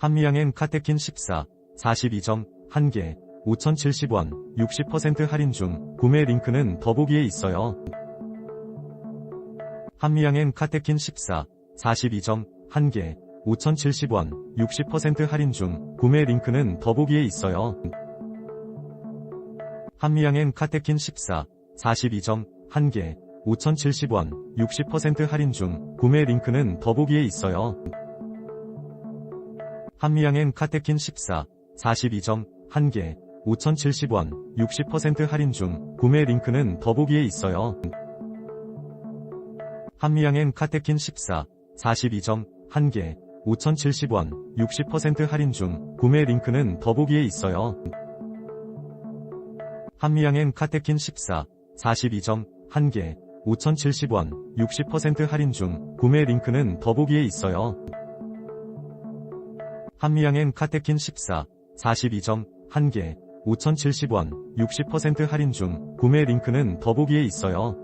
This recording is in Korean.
한미양행 카테킨 14, 42점, 1개, 5,070원, 60% 할인 중, 구매 링크는 더보기에 있어요. 한미양행 카테킨 14, 42점, 1개, 5,070원, 60% 할인 중, 구매 링크는 더보기에 있어요. 한미양행 카테킨 14, 42점, 1개, 5,070원, 60% 할인 중, 구매 링크는 더보기에 있어요. 한미양행 카테킨 14, 42점, 1개, 5,070원, 60% 할인 중, 구매 링크는 더보기에 있어요. 한미양행 카테킨 14, 42점, 1개, 5,070원, 60% 할인 중, 구매 링크는 더보기에 있어요. 한미양행 카테킨 14, 42점, 1개, 5,070원, 60% 할인 중, 구매 링크는 더보기에 있어요. 한미양행 카테킨 14, 42점, 1개, 5,070원, 60% 할인 중, 구매 링크는 더보기에 있어요.